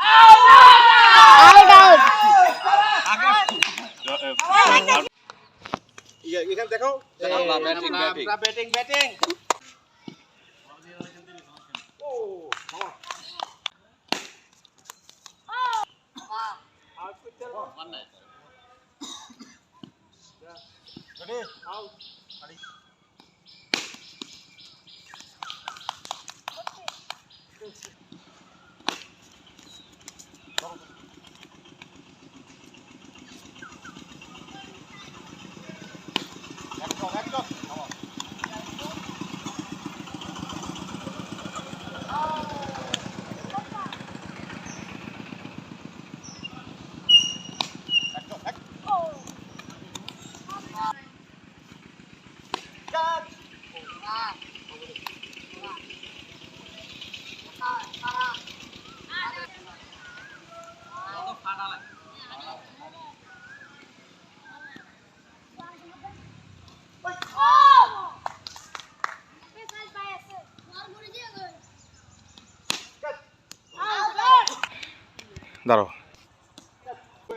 Out out এখানে দেখো batting batting batting batting দাঁড়াও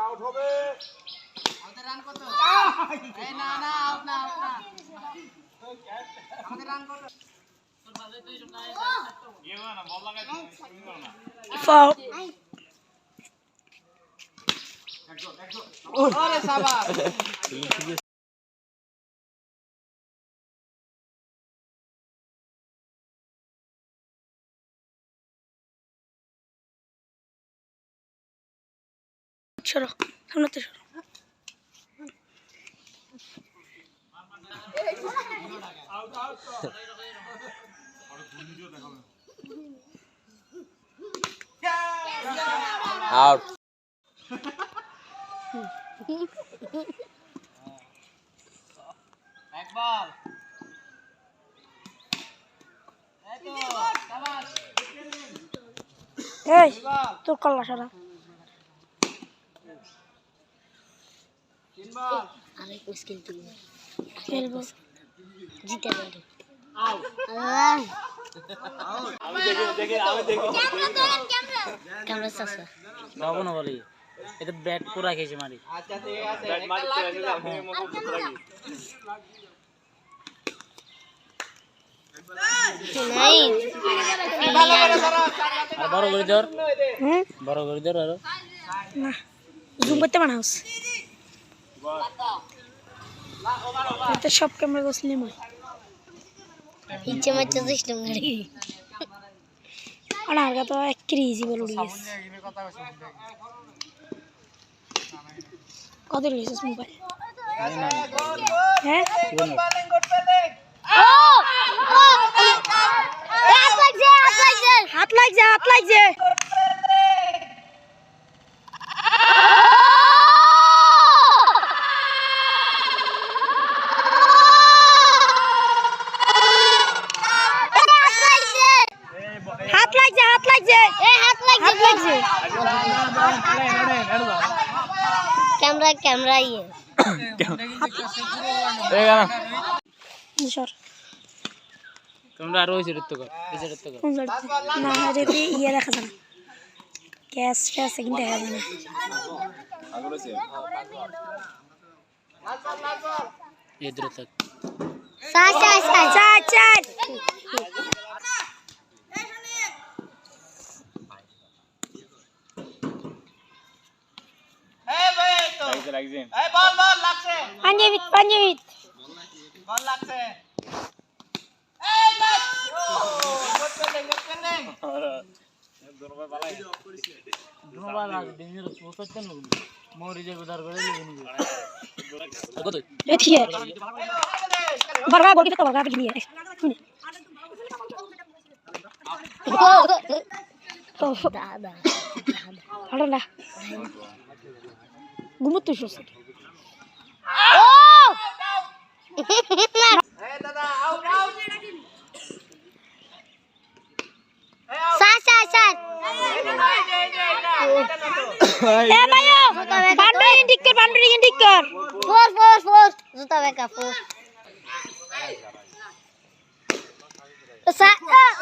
আউট হবে ফাউল সরো সামনে সরো। আউট এই তোর কল্লা সারা। আমি মুশকিল তুই খেলব। জিতে পারি এটা ব্যাট পুরা খেয়েছে মারি। আচ্ছা নাই আর বড় করে ধর বড় করে ধর আরও জুম করতে বানাওস এটা সব ক্যামেরা বসলি মই ইচ্ছে মারতে চেষ্টা করি আর আগে তো এক ক্রিজি বলে উড়ে গেছে কত রিলিজ মোবাইল হ্যাঁ হাত লাগছে হাত লাগছে হাত লাগছে হাত লাগছে হাত লাগছে হাত লাগছে এই হাত হাত লাগছে লাগছে ক্যামেরা ক্যামেরা ইয়ে সর তোমরা আরও ওই সেটা কর এই সেটা কর না যদি ইয়ে দেখা যায় না। ক্যাশ ফ্যাশ কিন্তু দেখা যায় না। এই দূরে থাক। সাই সাই সাই চার চার এই ভাই তো এই বল বল লাগছে পাঞ্জাবিত পাঞ্জাবিত বল লাগছে। যে উদার করে লিখে নিবি কত এদিকে বড়গা গোল কিতে বড়গা বিগনি তো দাদা হলো না ঘুমোতে শুছে এই দাদা আউট আউট সাই সাই সাই এ ভাইও বান্ডুরি ঠিক কর বান্ডুরি ঠিক কর ফোর ফোর ফোর জুতা বেকা ফোর সাই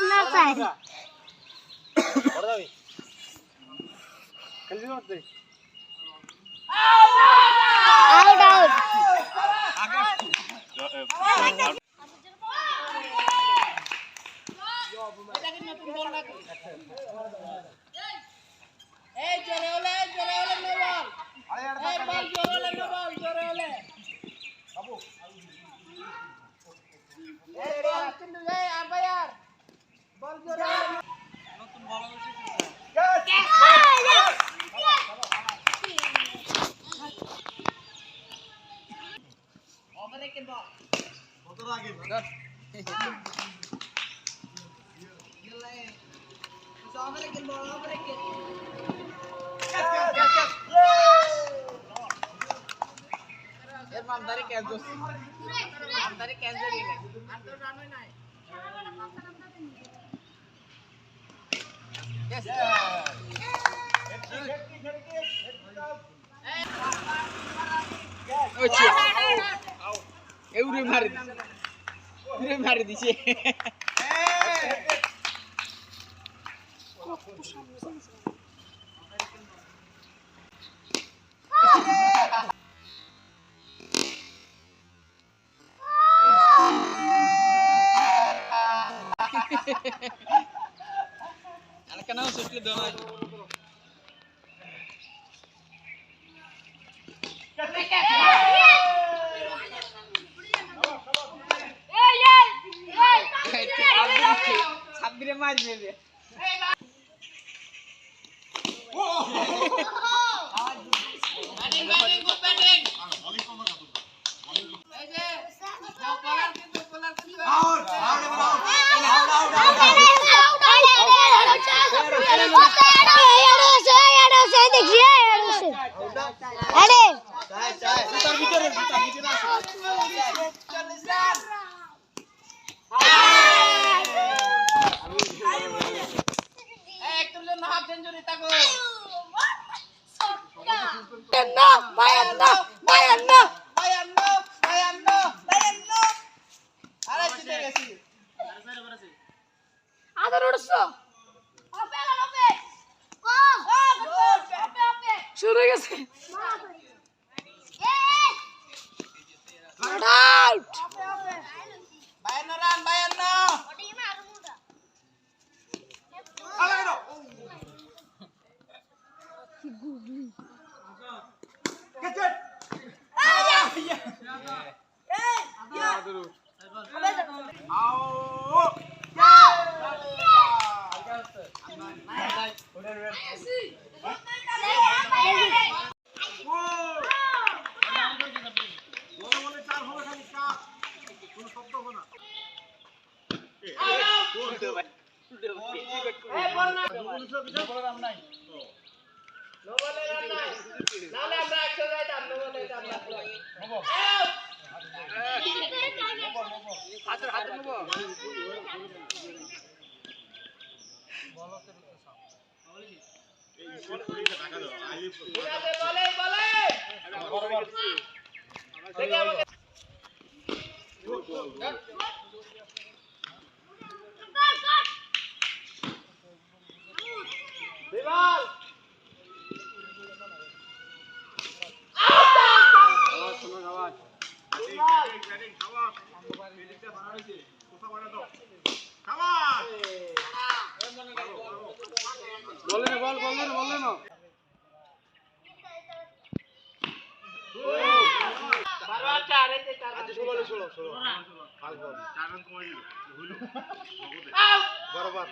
না সাই আউট আউট এই জোরে হলে জোরে হলে নো বল এই বল জোরে হলে নো বল জোরে হলে এই বল কিন্তু এই আম্পায়ার বল জোরে হলে এর মামদারি ক্যাচ দোস মামদারি ক্যাচ ধরে গেল আর তো রান হয় নাই Yes. উড়ে মারি দিছে। উড়ে মারি দিছে। কেন সুটলে দেওয়া Let's ব্যাটিং মাছ এই যে নাও বলার কিন্তু বলার কিন্তু তার ভিতরে তার ভিতরে আছে চল্লিশ রান এই একটুর জন্য হাফ সেঞ্চুরি তাকো বায়ান্ন বায়ান্ন বায়ান্ন বায়ান্ন আরে জিতে গেছি শুরু হয়ে গেছে। বায়ান্ন রান বায়ান্ন এই বল না নো বলে রান બરોબર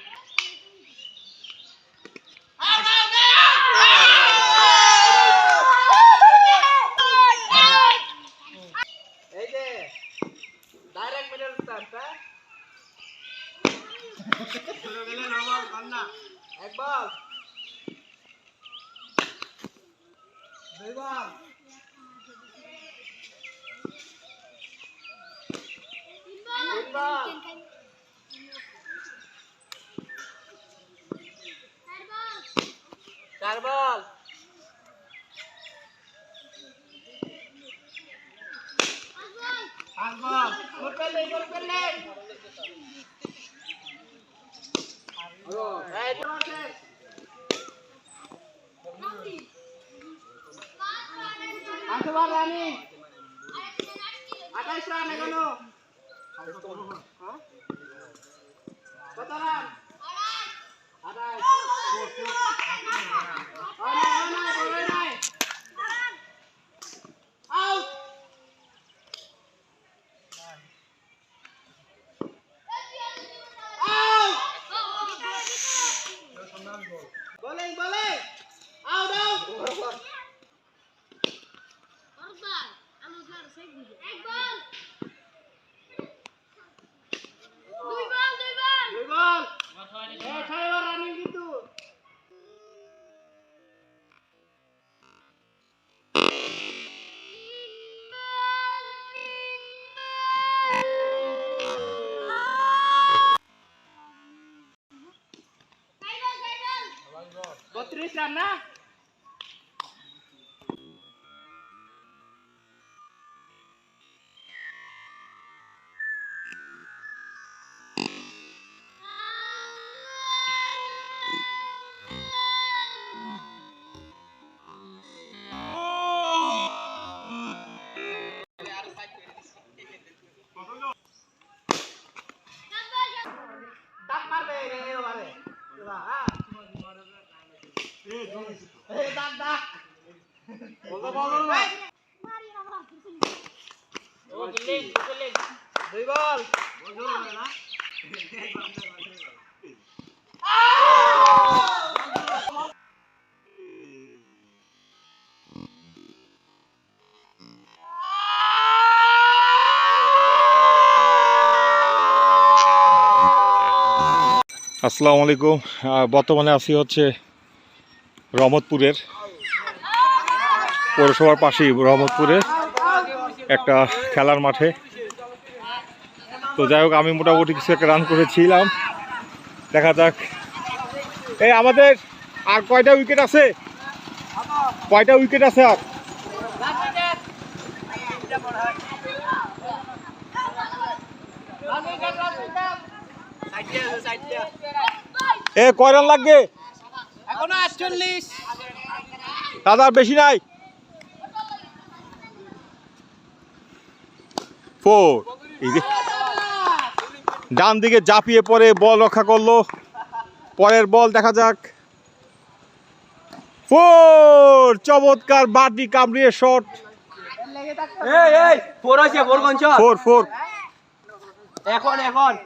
আচ্ছা, রানী। আঠাইশ রান এগানো হ্যাঁ? কত রান? আঠাইশ। না? আসসালামু আলাইকুম। বর্তমানে আছি হচ্ছে রহমতপুরের। পৌরসভার পাশেই রহমতপুরে একটা খেলার মাঠে। তো যাই হোক, আমি মোটামুটি কিছু একটা রান করেছিলাম। দেখা যাক। এই আমাদের আর কয়টা উইকেট আছে? কয়টা উইকেট আছে আর? এ, কয় রান লাগবে? দাদা বেশি নাই? ফোর ডান দিকে জাপিয়ে পরে বল রক্ষা করল। পরের বল দেখা যাক। ফোর! চমৎকার বাটি কামড়িয়ে শট। এখন এখন।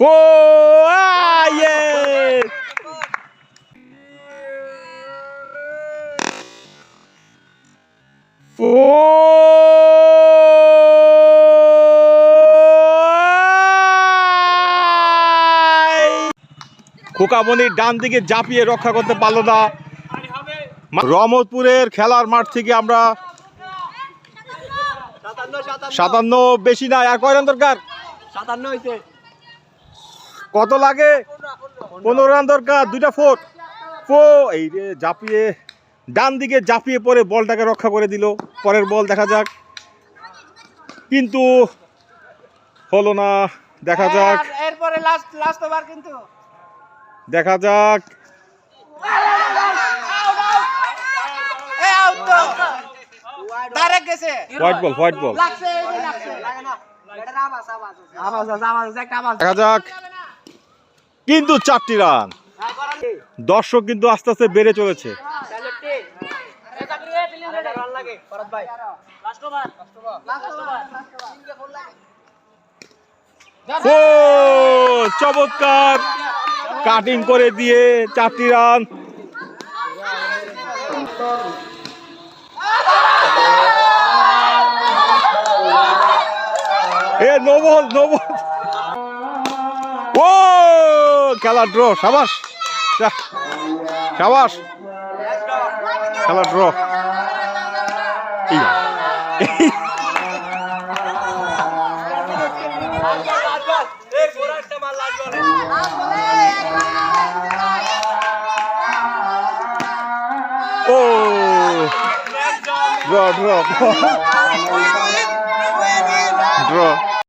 ফোর! খোকামনির ডান দিকে জাপিয়ে রক্ষা করতে পারল না। রহমতপুরের খেলার মাঠ থেকে আমরা সাতান্ন বেশি না আর কয় রান দরকার। কত লাগে? পনেরো রান দরকার, দুইটা ফোর ফো এই রে জাপিয়ে, ডান দিকে জাপিয়ে পরে বলটাকে রক্ষা করে দিল। পরের বল দেখা যাক। কিন্তু হলো না, দেখা যাক। এরপরে লাস্ট লাস্ট ওভার কিন্তু। দেখা যাক। হোয়াইট বল হোয়াইট দেখা যাক। কিন্তু চারটি রান। দর্শক কিন্তু আস্তে আস্তে বেড়ে চলেছে। চমৎকার। কাটিং করে দিয়ে চারটি রান এ, নোবল নোবল। ও, খেলা ড্র, সাবাস। সাবাস। খেলা ড্র। Draw draw draw